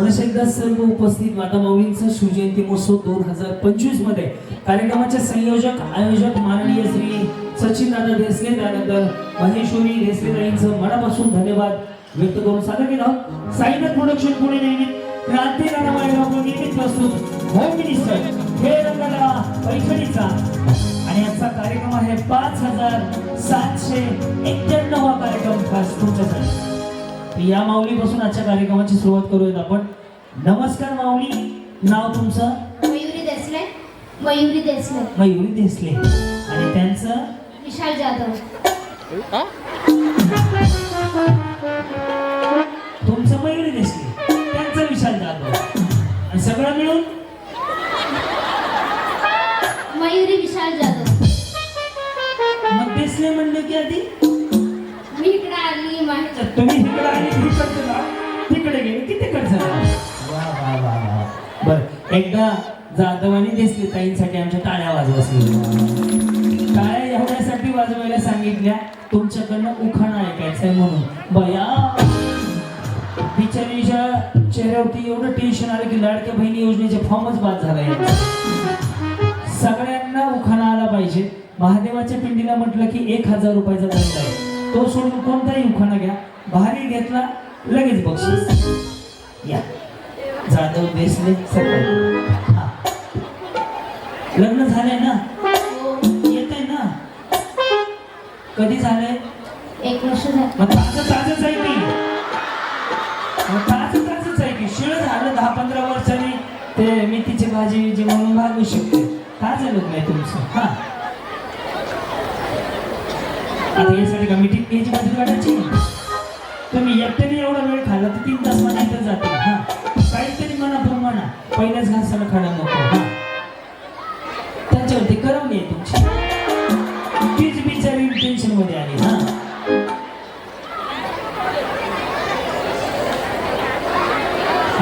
पुन्हा एकदा सर्व उपस्थित मातामाऊलींचा शिवजयंती महोत्सव दोन हजार पंचवीसमध्ये कार्यक्रमाचे संयोजक आयोजक माननीय श्री सचिन दादा देसले त्यानंतर महेश्वरी देसले ताईंचं मनापासून धन्यवाद व्यक्त करून सादर केलं. साईनाथ प्रोडक्शन पुणे निर्मित क्रांती राणा मायगाव प्रस्तुत. होम मिनिस्टर हे रंगला पैठणीचा. आणि याचा कार्यक्रम आहे पाच हजार सातशे एक्क्याण्णव कार्यक्रम खास तुमच्यासाठी. या माऊलीपासून आजच्या कार्यक्रमाची सुरुवात करूयात आपण. नमस्कार माऊली नाव तुमचं? मयुरी देसले मयुरी देसले. मयुरी देसले. आणि त्यांचं? विशाल जाधव. तुमचं मयुरी देसले. त्यांचं विशाल जाधव. आणि सगळं मिळून? मयुरी विशाल जाधव. मग देसले म्हणलं की आधी? मी इकडे आली माहिती. अच्छा, तुम्ही इकडे आले नाव तिकडे गेले की तिकडचं नाव एकदा जाधवानी आणि ताईंसाठी आमच्या टाळ्या वाजवल्या टाळ्या एवढ्यासाठी वाजवायला सांगितल्या तुमच्याकडनं उखाणा ऐकायचंय म्हणून. बया! बिचारीच्या चेहऱ्यावरती एवढं टेन्शन आलं की लाडक्या बहिणी योजनेचे फॉर्मच बाद झाला. सगळ्यांना उखाणा आला पाहिजे. महादेवाच्या पिंडीला म्हटलं की एक हजार रुपयाचा दंड आहे. तो सोडून कोणताही उखाणा घ्या. भारी घेतला लगेच बक्षीस. या. जाधव हा. लग्न झालंय ना? येत आहे ना? कधी झालंय? एक वर्ष झालं. ताजं ताजंच आहे की? ताजं ताजंच आहे की? शिळ झालं दहा पंधरा वर्षांनी. ते मेथीची भाजी जे म्हणून भागू शकते. ताजं लग्न आहे तुमचं. हा. आता यासाठी का मीटिंग घ्यायची बाजू काढायची? तुम्ही एकट्याने एवढा वेळ खाल्ला तर तीन तास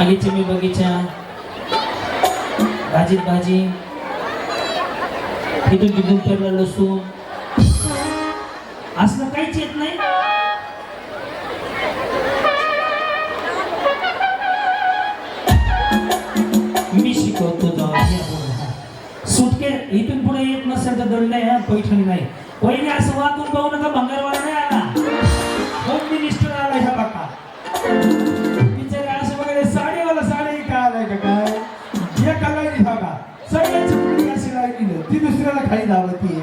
आगीची मी बगीचा. भाजीत भाजी. इथून तिथून पेरला लसूण. असलं काहीच येत नाही. मी शिकवतो सुटके इथून पुढे येत नसेल तर दंड आहे हा, पैठणी नाही. पहिले असं वाकून पाहू नका भंगारवाला नाही आला. होम मिनिस्टर आला ह्या बाका ती दुसऱ्याला खाली धावती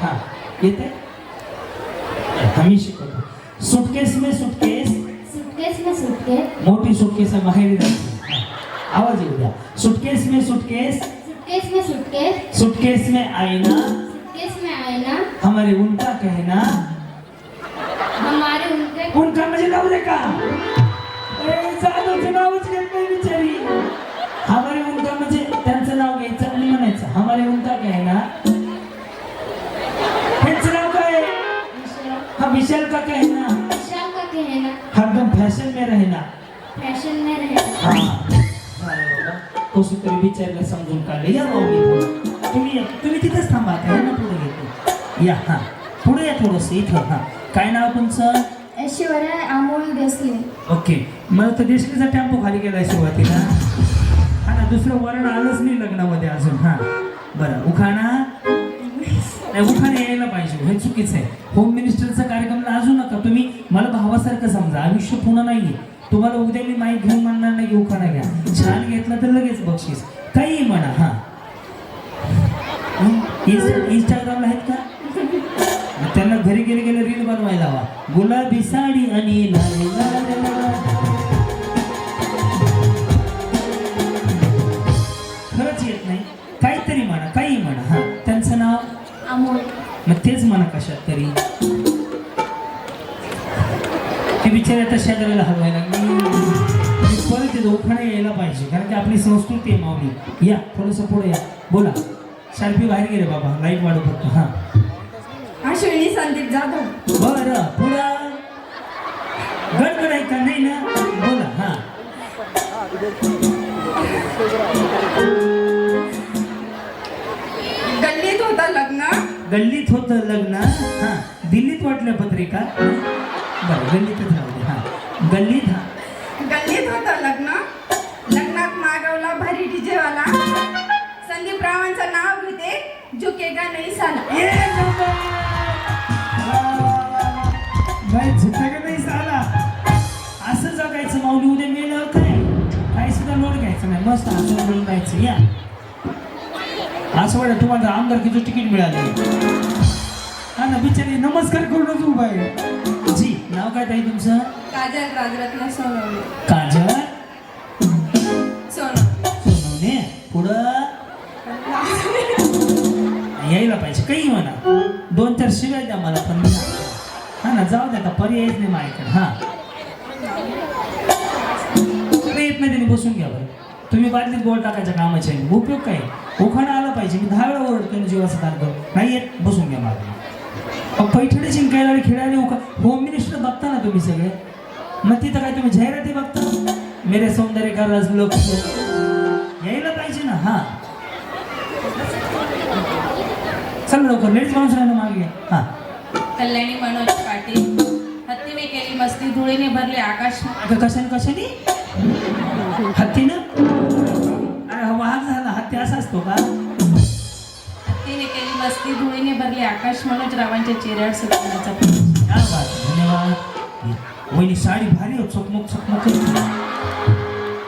हा। येते आम्ही शिकवतो सुटकेस में सुटकेस। सुटकेस में सुटकेस। मोठी सुटकेस आहे माहेरी जायची हा. आवाज़ येऊ द्या। सुटकेस में सुटकेस। सुटकेस में सुटकेस। सुटकेस में आईना। सुटकेस में आईना। हमारे उनका कहना। हमारे उनके उनका म्हणजे नवरे का ए, जाधवचं नावच घेत नाही विशाल हा का कहना? विशाल का कहना। हरदम फॅशन में रहना। फॅशन में रहना। हा. कसं तरी बिचारीला समजून काढले या पुढं. तुम्ही या. तुम्ही तिथेच थांबा या ना पुढे येतो। या हा. पुढे या थोडस इथं हा. काय नाव तुमचं? ऐश्वर्या अमोल देसले. ओके. मला तर देशलीचा टेम्पो खाली केलाय सुरुवातीला. हा ना दुसरं वर्ण आलंच नाही लग्नामध्ये अजून हा. बरं उखाणा. उखाणा यायला पाहिजे. हे चुकीचं आहे. होम मिनिस्टरचा कार्यक्रम लाजू नका. तुम्ही मला भावासारखं समजा. आयुष्य पुन्हा नाहीये. तुम्हाला उद्या मी माईक घेऊन म्हणणार नाही घेऊ उखाणा घ्या. छान घेतला तर लगेच बक्षीस. काही म्हणा हा. इंस्टाग्रामला आहेत का? त्यांना घरी गेले गेले रील बनवायला हवा गुलाबी साडी आणि शेजाऱ्याला हलवायला आणि परत ते उखाणा यायला पाहिजे. कारण की आपली संस्कृती आहे माऊली. या थोडंसं पुढे या. बोला. शार्पी बाहेर गेले बाबा. लाइट वाढू फक्त. हां. अश्विनी संदीप जाधव बरं. पुढं. गडबड आहे का? नाही ना? बोला. हां. गल्लीत होता लग्न? गल्लीत होतं लग्न. हां. दिल्लीत वाटल्या पत्रिका. बरं गल्लीतच राहू दे हां. गल्लीत. गल्लीत होतं लग्न. लग्नात मागवला भारी डीजेवाला. संदीप रावांचं नाव घेते. झुकेगा नाही साला. ए बाबा! वा, वा, वा, वा. बाई झुका का नाही साला. असं जगायचं माऊली उद्या मेल्यावर काय? काही सुद्धा लोड घ्यायचं नाही. मस्त असं मिळून जायचं. या. असं वाटत तुम्हाला आमदारकीचं तिकीट मिळालं. हा ना बिचारी नमस्कार करूनच उभा आहे नाव काय ताई तुमचं? काजल राजरत्न सोनवणे. काजल? सोनवणे. सोनवणे? पुढं? यायला पाहिजे काही म्हणा. दोन चार शिवाय द्या मला पण हा ना जाऊ द्या का पर्यायच नाही माझ्याकडे हा. येत नाही त्यांनी बसून घ्या बरं. तुम्ही बादलीत गोळ टाकायच्या कामाचे. उपयोग काय? उखाणा आला पाहिजे मी दहा वेळा ओरडतो जीवाचा करू नाही येत बसून घ्या मला पैठणी जिंकायला आणि खेळायला उखा होम मिनिस्टर बघता ना तुम्ही सगळे? मग तिथं काय तुम्ही जाहिराती बघता? मेरे सौंदर्य का रस लोक यायला पाहिजे ना हा. चल लवकर लेडीज माणूस राहिलं मागे हा. कल्याणी मनोज पाटील हत्तीने केली मस्ती धुळीने भरले आकाश. अगं कशाने कशाने? हत्तीनं? अरे हा वाहन झाला हत्ती असा असतो का? हत्तीने केली मस्ती धुळीने भरले आकाश मनोज रावांच्या चेहऱ्यावर क्या बात धन्यवाद. वहिनी साडी भारी हो चकमक चकमक.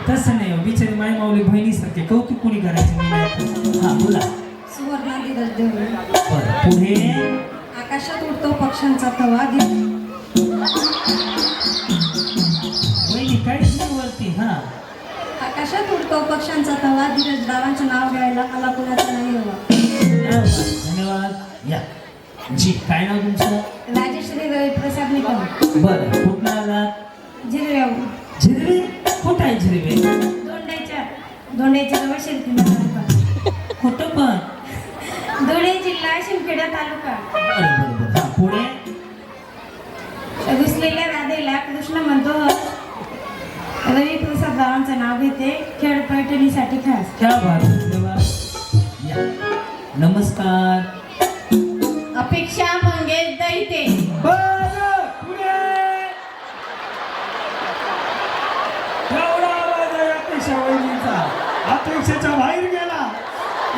तसं नाही हो बिचारी माई माऊली बहिणीसारखे कौतुक कोणी करायचं नाही. हा बोला. सुवर्णा बरं पुढे? आकाशात उडतो पक्ष्यांचा थवा धीर वहिनी काहीच नाही वरती? हा. आकाशात उडतो पक्ष्यांचा थवा धीरज रावांचं नाव घ्यायला मला कुणाचं नाही हवं क्या बात आहे, धन्यवाद. या. जी काय नाव तुमचं? राजश्री रविप्रसाद निकम. बरं कुठं आला? जिरव्याहून झिरवे? कुठं आहे झिरवे? दोंड्याच्या दोंड्याच्या जवळ शिरखेडा तालुका. कुठं पण? दोंडे जिल्हा शिरखेडा तालुका. बरं बरं बरं. पुढे? घुसलेल्या राधेला कृष्ण म्हणतो रविप्रसाद रावांचं नाव घेते. खेळ पैठणीसाठी खास. क्या बात. नमस्कार अपेक्षा मंगेश दैते बरं. अपेक्षेच्या बाहेर गेला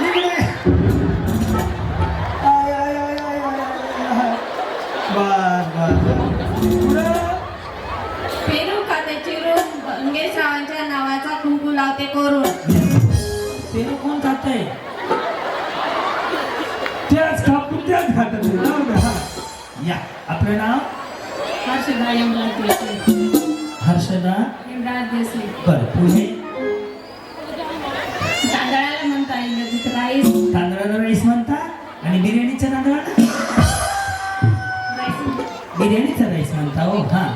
इकडे आय, आय, आय, आय, आय, आय, आय. बस, बस, बस. पुढं. पेरू खाते चिरून मंगेश रावांच्या नावाचा कुंकू लावते करून ते कोण खातंय त्याच कापून त्याच खातात ते. जाऊ दे, हा. या. आपलं नाव? हर्षदा यमराज देसले हर्षदा? यमराज देसले बर पुढे? तांदळाला म्हणता इंग्रजीत राईस. तांदळाला राईस म्हणता? आणि बिर्याणीच्या तांदळाला? बिर्याणीचा राईस म्हणता हो हा.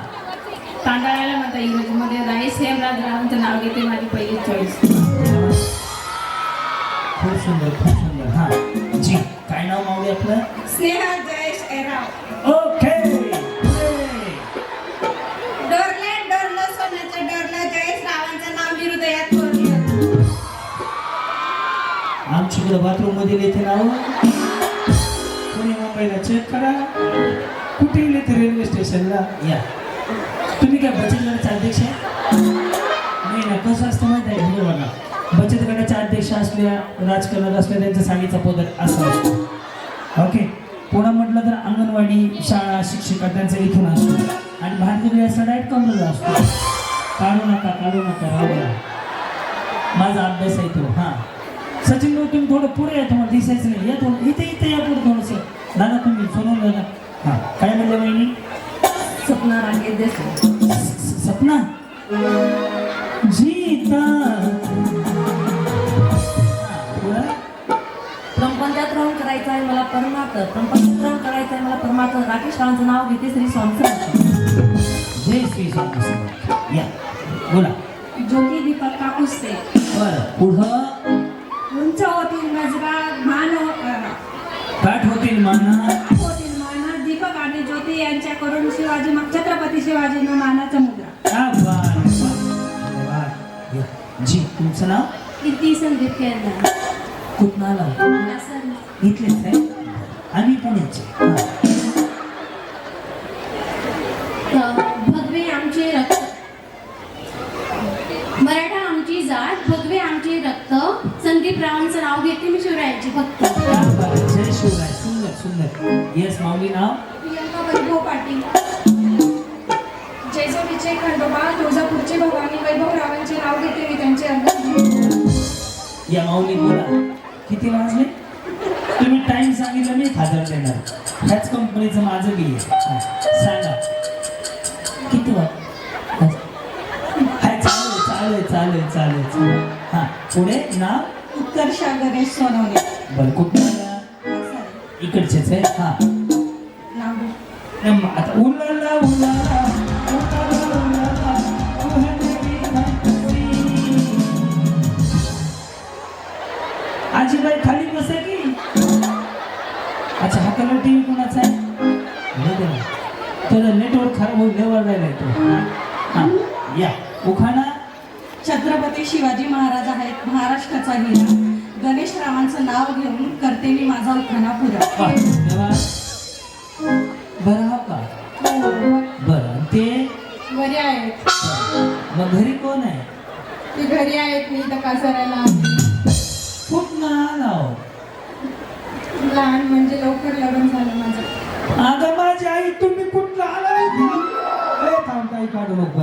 तांदळाला म्हणता इंग्रजीमध्ये राईस हेमराज रावांचं नाव घेते माझी पहिली चॉईस खूप सुंदर खूप सुंदर हा. जी. काय नाव मावळे आपलं स्नेहा जयेश एराव ओके. डोरले डोरलं सोन्याचं डोरलं. जयेश रावांचं नाव हृदयात कोरलं आमच्याकडे बाथरूममध्ये येते नाव पुणे मुंबईला चेक करा. कुठे येते रेल्वे स्टेशनला या. तुम्ही काय बचत गटाचे अध्यक्ष नाही ना कसं असतं माहिती आहे हे बघा. बचत गटाच्या अध्यक्ष असल्या राजकारणात असल्या त्यांचा साडीचा पदर असा असतो. ओके पुन्हा म्हटलं तर अंगणवाडी शाळा शिक्षिका त्यांचा इथून असतो. आणि भारतीय व्यासा डायरेक्ट कमरेला असतो. काढू नका काढू नका राहू द्या. माझा अभ्यास आहे तो हां. सचिन भाऊ तुम्ही थोडं पुढे या तुम्हाला दिसायचं नाही. या थोडं इथे इथे या पुढे थोडंसं. दादा तुम्ही सोनून दादा हां. काय म्हणले वहिनी? स्वप्ना रांगे देसले स- सपना जीता राहून करायचं आहे मला परमार्थ राहून करायचं आहे मला परमार्थ. राकेश रावांचं नाव घेते श्री स्वामी. जय श्री स्वामी. या. बोला. ज्योती दीपक काकुसते. बर. पुढं? उंचावतील नजरा मानव करा पाठ होतील माना. होतील माना. दीपक आणि ज्योती यांच्याकडून शिवाजी मग छत्रपती शिवाजीनं मानाचा मुद्रा. जी तुमचं नाव? कीर्ती संदीप केदार कुठं आला? इथलेच आम्ही पुण्याचे हा. भगवे आमचे रक्त. मराठा आमची जात भगवे आमचे रक्त. संदीप रावांचं नाव घेते मी शिवरायांची भक्त. जय शिवराय. सुंदर सुंदर. येस माऊली नाव? प्रियंका वैभव पाटील. खंडोबा तुळजापूरचे भवानी वैभव रावांचे नाव घेते मी त्यांचे अर्ध या माऊली बोला. किती वाजले? तुम्ही टाइम सांगितलं मी खातर देणार. ह्याच कंपनीचं माझं बी आहे. सांगा. किती वाज हाय चालू आहे चालू चालू हा पुढे नाव? उत्कर्षा गणेश सोनवणे. बरं कुठं? इकडचेच आहे? हा. आता उलाला उलाला उलाला कलर टीव्ही कोणाचा आहे. तर नेटवर्क खराब होईल लेवर राहिलाय तो हा या. उखाणा. छत्रपती शिवाजी महाराज आहेत महाराष्ट्राचा हिरा. गणेश रावांचं नाव घेऊन करते मी माझा उखाणा पुरा. बरं हा का? बरं ते? बरे आहेत. मग घरी कोण आहे? ते घरी आहेत मी तर कासाराला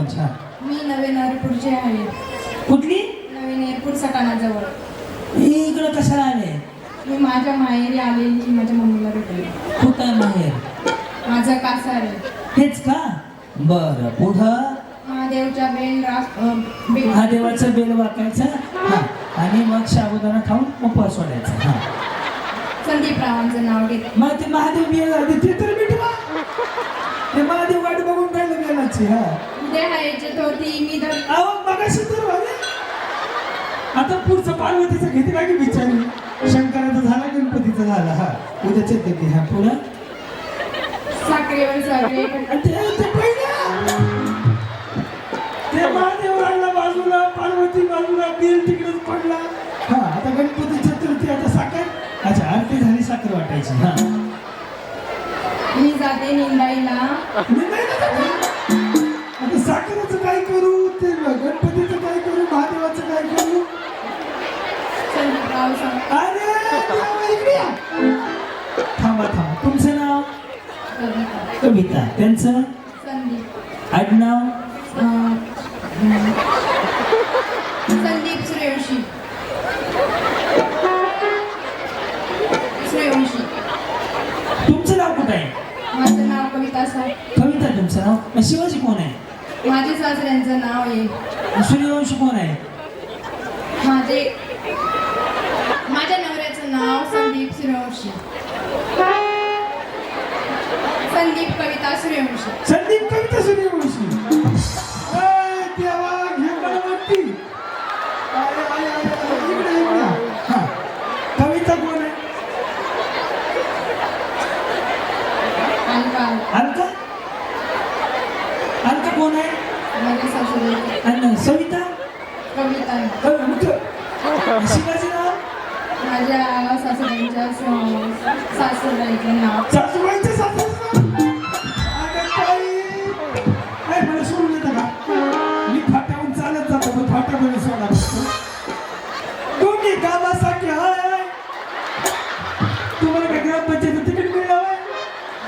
छान मी नवीन एअरपोर्टचे आहे. कुठली? नवीन एअरपोर्ट सटाणाजवळ. इकडं कशाला आले? मी माझ्या माहेरी आलेली माझ्या मम्मीला भेटले. कुठं आहे माहेर? माझं कासार आहे. हेच का? बरं पुढं? महादेवच्या बेल रास अं, बेल. महादेवाचं बेल वाकायचं. हा. आणि मग साबुदाणा खाऊन उपवास सोडायचा हा. संदीप रावांचं नाव घेते. मग ते महादेव बेल आधी ते तर मिठवा. ते महादेव वाट बघून राहिलं बेलाची हा. आहे चतुर्थी मी अहो मगाशी तर. आता पुढचं पार्वतीचं घेते का की बिचारी? शंकराचा झाला गणपतीचा झाला. हा उद्या चेते हा पुढं? साखरेवर साखरे. ते महादेव राहिला बाजूला पार्वती बाजूला बिल तिकडेच पडला. हा आता गणपती चतुर्थी आता साखर? अच्छा आरती झाली साखर वाटायची. हा. मी जाते निंदाईला. साखरेचं काय करू? ते गणपतीचं काय करू? महादेवाचं काय करू? अरे देवा, इकडे या. थांबा थांबा. तुमचं नाव? कविता. त्यांचं? संदीप. आडनाव? संदीप सूर्यवंशी सूर्यवंशी तुमचं नाव कुठं आहे? माझं नाव कविता सर कविता तुमचं नाव? मग शिवाजी कोण आहे? माझे सासऱ्यांचं नाव आहे. सूर्यवंश कोण आहे? माझे माझ्या नवऱ्याचं नाव संदीप सूर्यवंशी. संदीप कविता सूर्यवंशी. सासूबाईचं नाव सासूबाईचं सासूचं? अगं ताई. काय मला सोडून येतं का मी फाट्याहून चालत जातो पण फाट्यामध्ये सोडा तुम्ही गावासाठी हाय तुम्हाला काय ग्रामपंचायत तिकीट होय?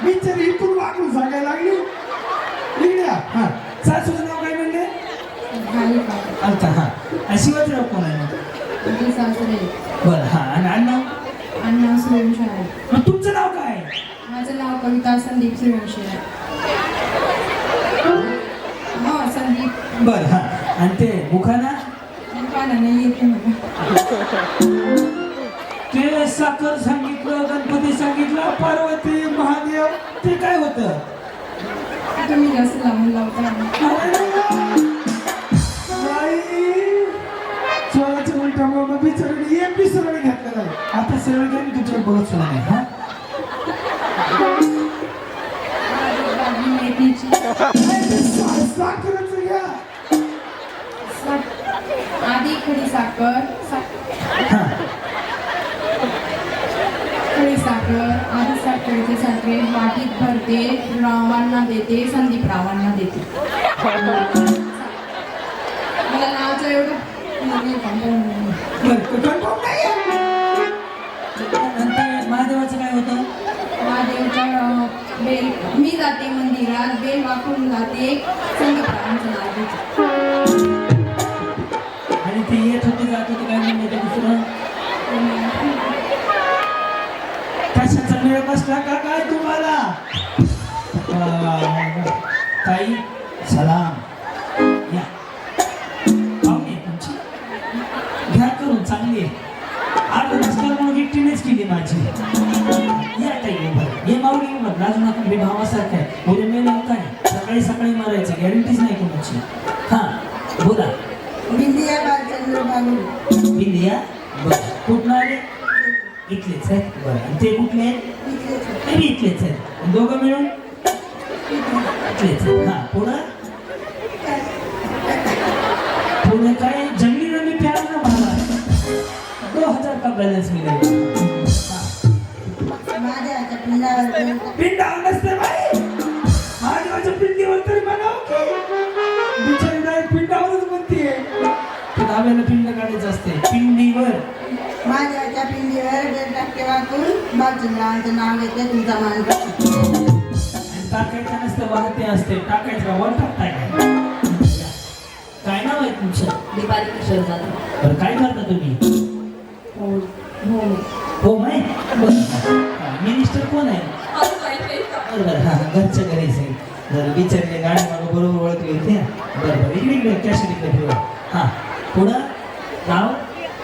बिचारी इथून वाकून सांगायला लागली इकडे या. हा सासूचं नाव काय म्हणले अलका हा आणि शिवाजीराव कोण आहे मग? सासरे बरं हा आणि अण्णा अण्णा सूर्यवंशी आहे मग? माझं कविता संदीप सूर्यवंशी हो संदीप. बरं हा. आणि ते मुखाना? पाना नाही येते मला. ते साखर सांगितलं गणपती सांगितलं पार्वती महादेव ते काय होतं? तुम्ही जास्त लावून लावता. बाई, चोळाच्या उलट्या मग बी सरळ घातलं नाही. आता सरळ घ्या मी तुमच्याकडे बघत सुद्धा नाही हा? मेथीची आधी खडी साखर खडी साखर आधी साखरेचे साखरे वाटीत भरते रावांना देते संदीप रावांना देते. मला नावचं एवढं जाते मंदिरात बेल वापरून जाते संदीप नाव आणि ते येत होते जात होते काय म्हणते दुसरं? कशाचा मेळ बसला का काय तुम्हाला? ताई सलाम. या. पाहुणे तुमची. घ्या करून चांगली आहे. आता नसल्यावर म्हणून एकटीनेच केली माझी. या ताई उभं ये माऊली उभं लाजू नका. मी भावासारखं आहे. उद्या मी नव्हता आहे सकाळी सकाळी मारायचं. गॅरंटीच नाही कोणाची. हा बोला. बिंदिया बालचंद्र बरं. कुठून आले? इथलेच आहेत. बरं. आणि ते कुठले आहेत? ते बी इथलेच आहेत. आणि दोघं मिळून? इथलेच आहेत. हां पुढं? पुढे काय? जंगली रमी प्यार ना मला दो हजार का बॅलन्स मिळेल? टाके वाकून बालचंद्रांचं नाव घेतलं तुमचा मान टाकायचं नसतं वाहते असते. टाकायचं वर टाकताय काय? नाव आहे तुमचं? दीपाली किशोर जाधव. बरं काय करता तुम्ही? हो हो. हो माय? मिनिस्टर कोण आहे? बरं बरं. हां घरच्या घरीच आहे. जर विचारले गाडी मागं बरोबर ओळखली होती बरं बरं. इकडे इकडे कॅश इकडे ठेवा. हां पुढं. नाव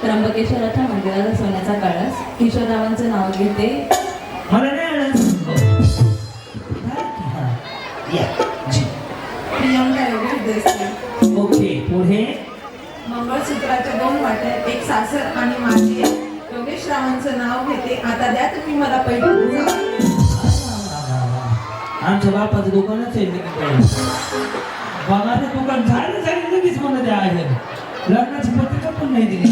त्र्यंबकेश्वराच्या मंदिराला सोन्याचा कळस. किशोररावांचं नाव घेते. मला नाही आलं या. जी. प्रियंका योगेश देसले ओके पुढे. मंगळसूत्राच्या दोन वाट्या एक सासर आणि माझी. योगेश रावांचं नाव घेते. आता द्या तुम्ही मला पैठणीचा आमच्या बापाचं दुकानच आहे बाबाचं दुकान झालं झालं लगेच मला द्या आहे. लग्नाची पत्रिका पण नाही दिली.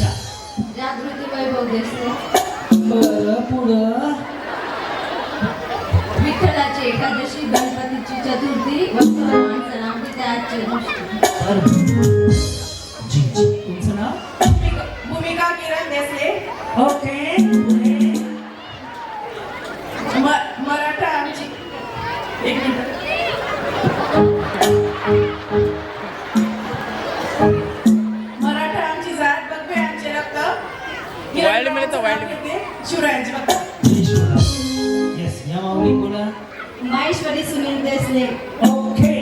या. जागृती वैभव देशमुख बरं पुढं. विठ्ठलाची एकादशी गणपतीची चतुर्थी वस्तुरावांचं नाव घेते आजच्या दिवशी. बरं. जी जी. तुमचं नाव? भूमिका किरण देसले. ओके शिवरायांची भक्त येस या माऊली बोला माहेश्वरी सुनील देसले ओके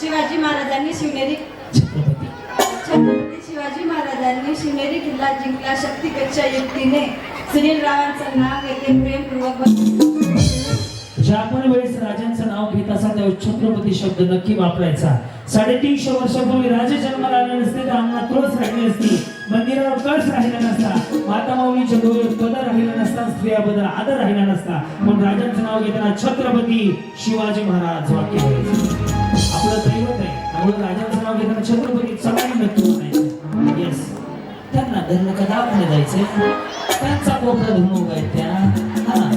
शिवाजी महाराजांनी शिवनेरी छत्रपती छत्रपती शिवाजी महाराजांनी शिवनेरी किल्ला जिंकला शक्तीपेक्षा युक्तीने सुनील रावांचं नाव घेते प्रेमपूर्वक ज्या पण वेळेस राजांचं नाव घेत असाल त्यावेळेस छत्रपती शब्द नक्की वापरायचा साडेतीनशे वर्षापूर्वी राजे जन्माला आले नसते तर अंगणात तुळस राहिली असती मंदिरावर कळस राहिला नसता. माता माऊलीच्या डोळ्यात पदर राहिला नसता स्त्रियाबद्दल आदर राहिला नसता. पण राजांचं नाव घेताना छत्रपती शिवाजी महाराज वाक्य आपलं दैवत आहे. त्यामुळे राजांचं नाव घेताना छत्रपती सगळ्यांनी नक्की म्हणायचं. येस त्यांना धरण कदा दवाखान्यात जायचंय त्यांचा कोपरा धुमूक आहे त्या हा.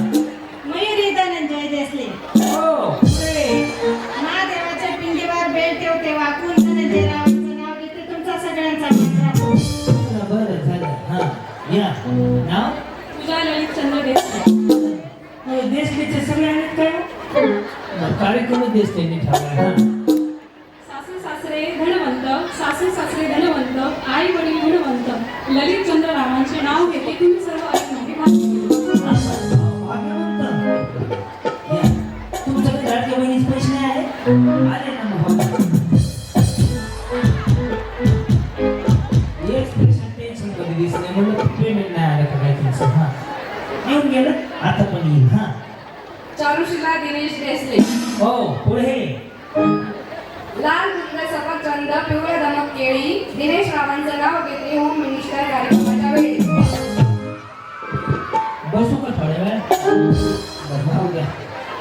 हा या नाव पूजा ललित चंद्र देशमुख देशलीचे सगळे आहेत काय कार्यक्रम देशलीने ठेवला हा सासू सासरे धनवंत सासू सासरे धनवंत आई वडील गुणवंत ललित चंद्र रावांचे नाव घेते तुम्ही गेलं आता पण येईल हा. चारुशिला दिनेश देसले. हो पुढे लाल रंग सफरचंद पिवळे दमक केळी दिनेश रावांचं नाव घेतले होम मिनिस्टर कार्यक्रमाच्या वेळी. बसू का थोड्या वेळ.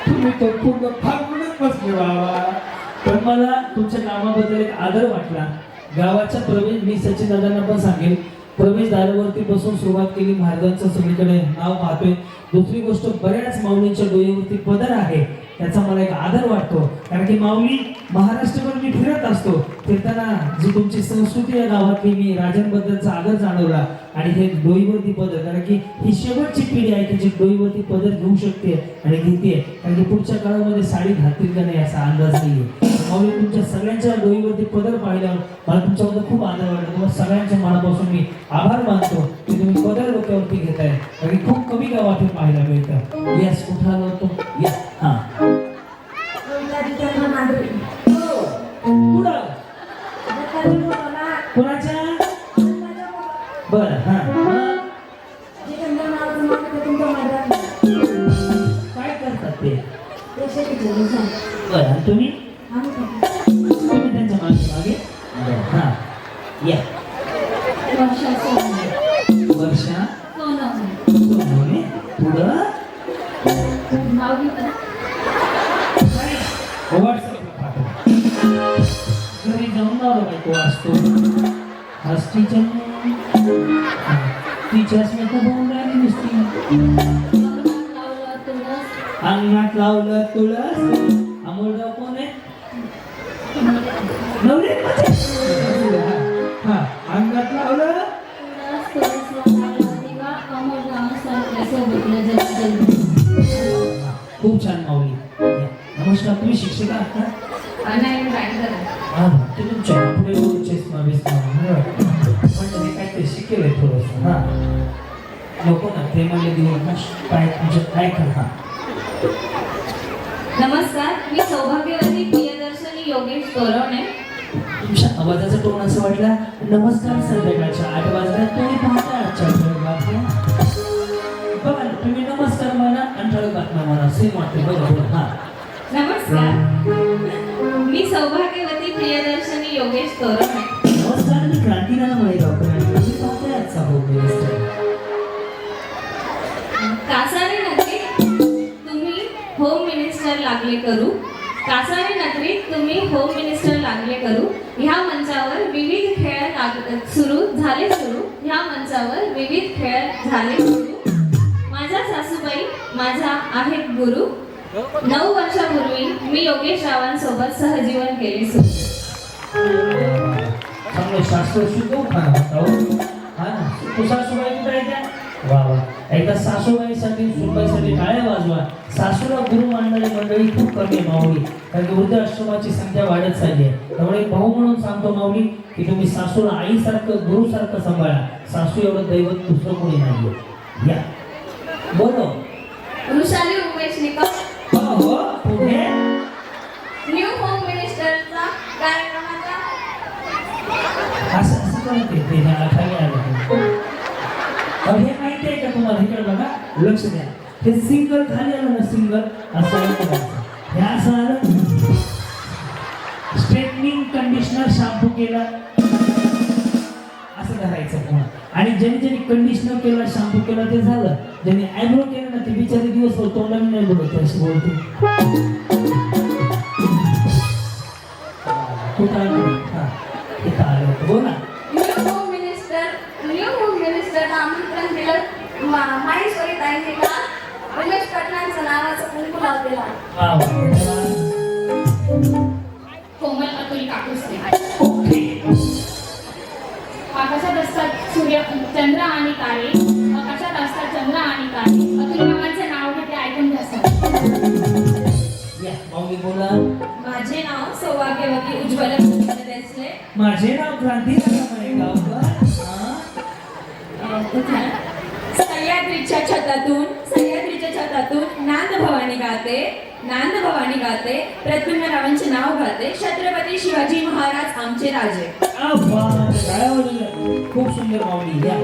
तुम्ही तो पूर्ण फागूनच बसले बाबा. पण मला तुमच्या नावाबद्दल एक आदर वाटला. गावाच्या प्रवेश मी सचिन दादांना पण सांगेल प्रवेश दारावरती बसून सुरुवात केली. महाराजांचं सगळीकडे नाव पाहतोय. दुसरी गोष्ट बऱ्याच माऊलींच्या डोळ्यावरती पदर आहे. त्याचा मला एक आदर वाटतो. कारण की माऊली महाराष्ट्रभर मी फिरत असतो. फिरताना जी तुमची संस्कृती या गावातली मी राजांबद्दलचा आदर जाणवला आणि हे डोईवरती पदर. कारण की ही शेवटची पिढी आहे की जी डोईवरती पदर घेऊ शकते आणि घेते. कारण की पुढच्या काळामध्ये साडी घालतील का नाही असा अंदाज नाही माऊली तुमच्या सगळ्यांच्या डोईवरती पदर पाहिल्यावर मला तुमच्याबद्दल खूप आदर वाटला तुम्हाला सगळ्यांच्या मनापासून मी आभार मानतो की तुम्ही पदर डोक्यावरती घेताय. कारण की खूप कमी गावात पाहायला मिळतं यस कुठं आलो होतो? यस हां. पुढे येऊन चष्मा बिस्मा म्हणजे मी काहीतरी शिकेल आहे थोडंसं हा. नको ना ते म्हणजे दिवस काय तुमचं काय कर हा. नमस्कार मी सौभाग्यवती प्रियदर्शनी योगेश तोरवणे तुमच्या आवाजाचा टोन असं वाटला नमस्कार संध्याकाळच्या आठ कासारे नगरी तुम्ही होम मिनिस्टर लागले करू. कासारे नगरीत तुम्ही होम मिनिस्टर लागले करू. ह्या मंचावर विविध खेळ लाग सुरू झाले सुरू. ह्या मंचावर विविध खेळ झाले सुरू. माझ्या सासूबाई माझ्या आहेत गुरु. नऊ वर्षापूर्वी मी योगेश रावांसोबत सहजीवन केले सुरू. शास्त्र शिकवू हो. हा. ना. तू सासूबाई कुठे वा वा. एकदा सासूबाईसाठी सुनबाईसाठी टाळ्या वाजवा. सासूला गुरु मानणारी मंडळी खूप कमी आहे माऊली. कारण की वृद्धाश्रमाची संख्या वाढत चालली आहे. त्यामुळे भाऊ म्हणून सांगतो माऊली की तुम्ही सासूला आईसारखं गुरुसारखं सांभाळा. सासू एवढं दैवत दुसरं कोणी नाहीये. या. बोलो. वृषाली उमेश निकम. हो पुढे. न्यू होम मिनिस्टरचा कार्यक्रमाचा. असं असं करत ते खाली लक्ष द्या. हे सिंगल खाली आलं ना सिंगल असं हे असं आलं? स्ट्रेटनिंग कंडिशनर शॅम्पू केला. असं करायचं पुन्हा. आणि ज्यांनी ज्यांनी कंडिशनर केला शॅम्पू केला ते झालं. ज्यांनी आयब्रो केलं ना ते बिचारे दिवस तोंडाने नाही बोलत अशी बोलते. कुठं आलं? हा इथं आलं होतं. बोला new home minister new home मिनिस्टरला आमंत्रण दिलं मा- माहेश्वरी ताईंनी का उमेश पटलांचं नावाचं कुंकू लावलेला वा वा कोमल अतुल काकुसते ओके आकाशात असतात सूर्य चंद्र आणि तारे आकाशात असतात चंद्र आणि तारे अतुल मामांचे नाव घेते ऐकून घ्या सर. बोला. माझे नाव सौभाग्यवती उज्ज्वला माझे नाव क्रांती प्रद्युम्नरावांचे नाव गाते छत्रपती शिवाजी महाराज आमचे राजे. खूप सुंदर या.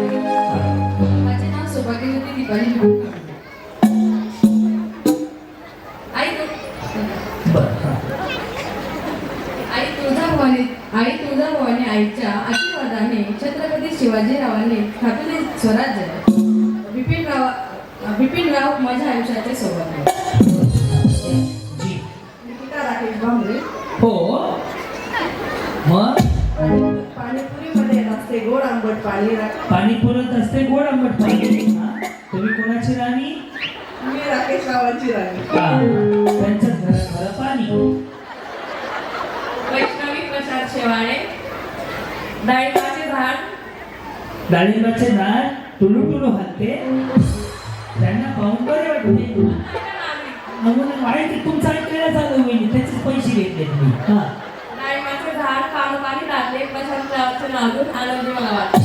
माझे नाव आपली दीपाली भेटून काढली. आई तुळजाभवानी आई तुळजाभवानी आईच्या आशीर्वादाने छत्रपती शिवाजीरावांनी स्थापित स्वराज्य बिपिनराव बिपिनराव माझ्या आयुष्याचे सोबत हो. मग? पाणीपुरीमध्ये असते गोड आंबट पाणी. पाणी पुरत असते गोड आंबट पाणी? तुम्ही कोणाची राणी? मी राकेश रावांची राणी. त्यांच्याच घरात घरा पाणी. वैष्णवी प्रसाद शेवाळे डाळिंबाचे झाड. डाळिंबाचे झाड टुलू टुलू हालते त्यांना पाहून बरे वाटते. म्हणून माहिती तुमचं ऐकायला झालं होईल त्याचे पैसे घेतले तुम्ही हा. डाळिंबाचे झाड पाणी पाणी लागले प्रशांत नागून आनंदी मला वाटतं